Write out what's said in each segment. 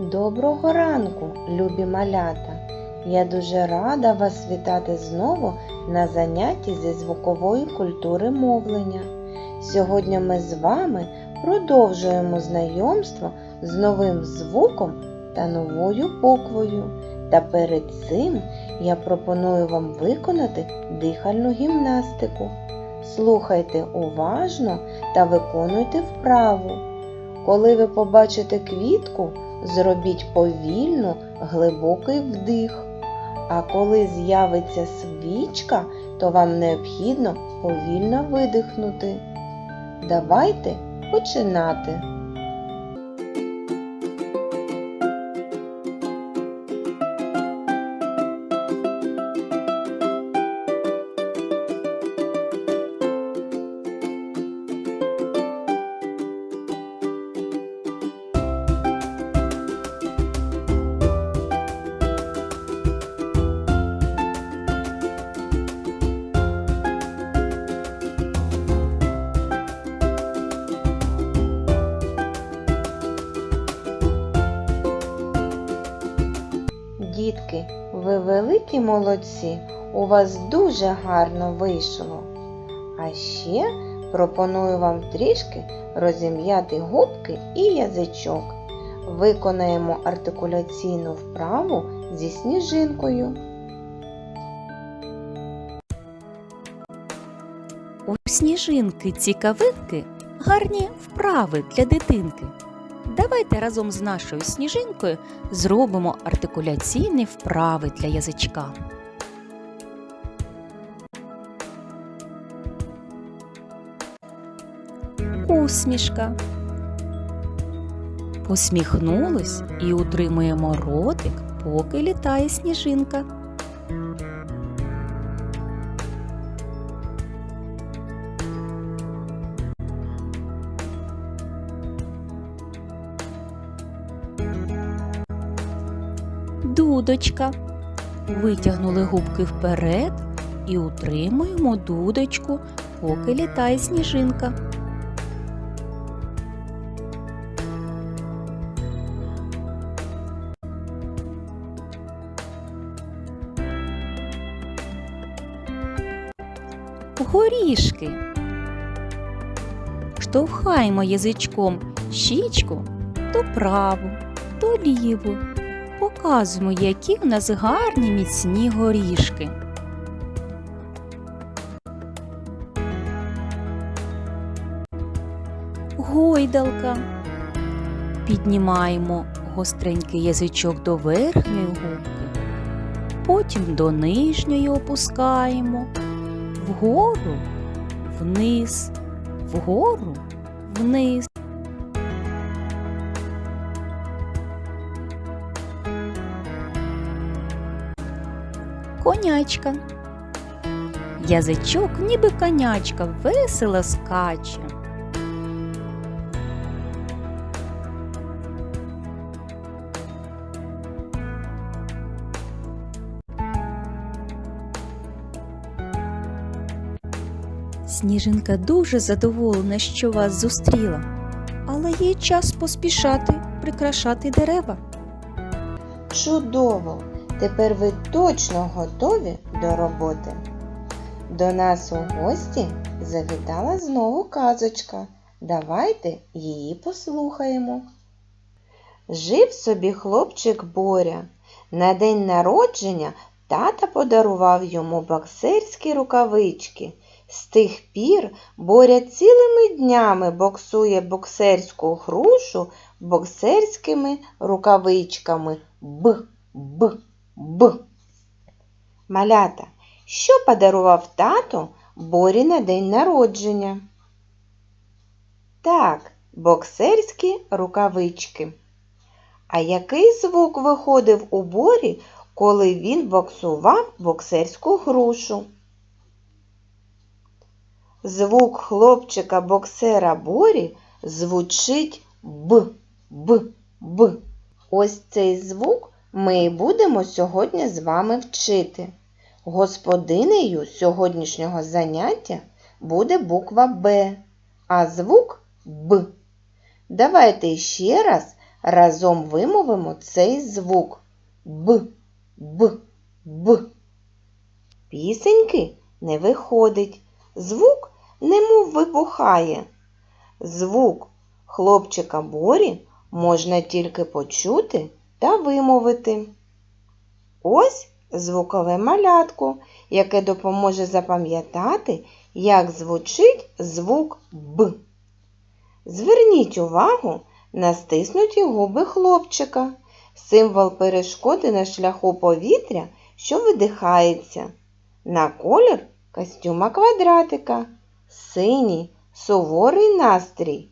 Доброго ранку, любі малята! Я дуже рада вас вітати знову на занятті зі звукової культури мовлення. Сьогодні ми з вами продовжуємо знайомство з новим звуком та новою буквою. Та перед цим я пропоную вам виконати дихальну гімнастику. Слухайте уважно та виконуйте вправу. Коли ви побачите квітку, зробіть повільно глибокий вдих. А коли з'явиться свічка, то вам необхідно повільно видихнути. Давайте починати. Ви великі молодці, у вас дуже гарно вийшло. А ще пропоную вам трішки розім'яти губки і язичок. Виконаємо артикуляційну вправу зі сніжинкою. У сніжинки цікавинки гарні вправи для дитинки. Давайте разом з нашою сніжинкою зробимо артикуляційні вправи для язичка. Усмішка. Посміхнулись і утримуємо ротик, поки літає сніжинка. Дудочка. Витягнули губки вперед і утримуємо дудочку, поки літає сніжинка. Горішки. Штовхаємо язичком щічку то праву, то ліву. Показуємо, які в нас гарні міцні горішки. Гойдалка. Піднімаємо гостренький язичок до верхньої губки, потім до нижньої опускаємо, вгору, вниз, вгору, вниз. Конячка. Язичок, ніби конячка, весело скаче. Сніжинка дуже задоволена, що вас зустріла, але є час поспішати прикрашати дерева. Чудово! Тепер ви точно готові до роботи. До нас у гості завітала знову казочка. Давайте її послухаємо. Жив собі хлопчик Боря. На день народження тата подарував йому боксерські рукавички. З тих пір Боря цілими днями боксує боксерську грушу боксерськими рукавичками. Б, б, б. Малята, що подарував тато Борі на день народження? Так, боксерські рукавички. А який звук виходив у Борі, коли він боксував боксерську грушу? Звук хлопчика боксера Борі звучить Б, Б, Б. Ось цей звук ми будемо сьогодні з вами вчити. Господинею сьогоднішнього заняття буде буква Б, а звук Б. Давайте ще раз разом вимовимо цей звук Б, Б, Б. Пісеньки не виходить. Звук немов вибухає. Звук хлопчика Борі можна тільки почути та вимовити. Ось звукове малятко, яке допоможе запам'ятати, як звучить звук Б. Зверніть увагу на стиснуті губи хлопчика, символ перешкоди на шляху повітря, що видихається, на колір костюма квадратика, синій суворий настрій.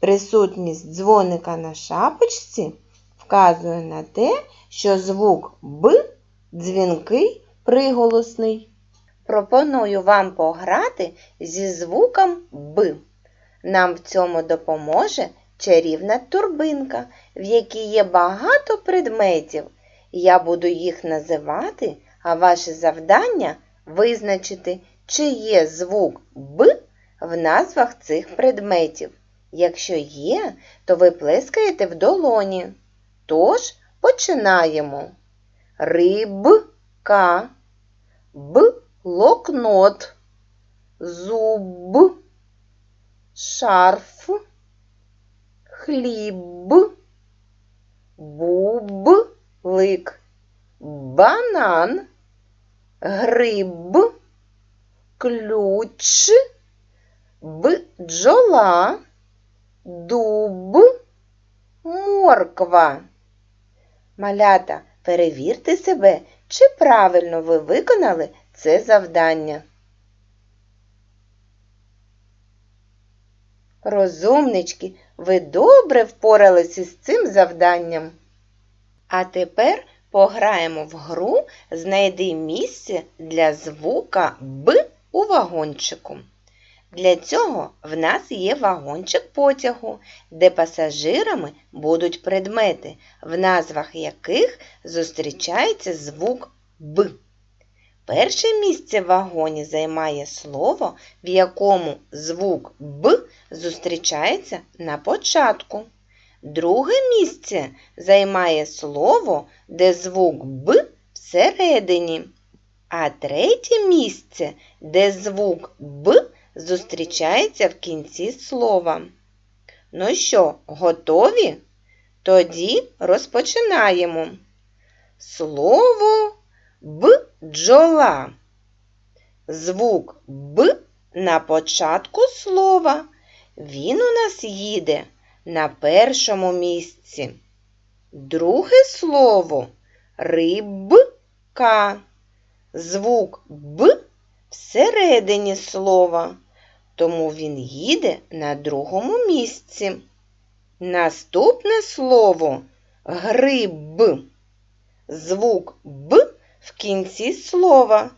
Присутність дзвоника на шапочці вказує на те, що звук Б дзвінкий приголосний. Пропоную вам пограти зі звуком Б. Нам в цьому допоможе чарівна турбинка, в якій є багато предметів. Я буду їх називати, а ваше завдання визначити, чи є звук Б в назвах цих предметів. Якщо є, то ви плескаєте в долоні. Тож починаємо. Рибка, блокнот, зуб, шарф, хліб, бублик, банан, гриб, ключ, бджола, дуб, морква. Малята, перевірте себе, чи правильно ви виконали це завдання. Розумнички, ви добре впоралися з цим завданням. А тепер пограємо в гру Знайди місце для звука Б у вагончику. Для цього в нас є вагончик потягу, де пасажирами будуть предмети, в назвах яких зустрічається звук Б. Перше місце в вагоні займає слово, в якому звук Б зустрічається на початку. Друге місце займає слово, де звук Б всередині. А третє місце, де звук Б зустрічається в кінці слова. Ну що, готові? Тоді розпочинаємо. Слово бджола. Звук Б на початку слова. Він у нас їде на першому місці. Друге слово рибка. Звук Б всередині слова, тому він їде на другому місці. Наступне слово гриб. Звук Б в кінці слова.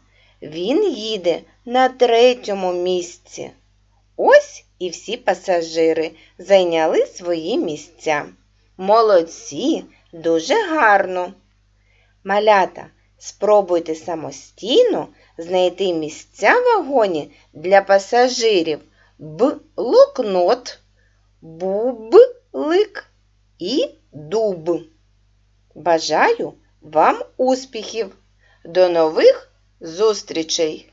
Він їде на третьому місці. Ось і всі пасажири зайняли свої місця. Молодці, дуже гарно. Малята, спробуйте самостійно знайти місця в вагоні для пасажирів блокнот, бублик і дуб. Бажаю вам успіхів! До нових зустрічей!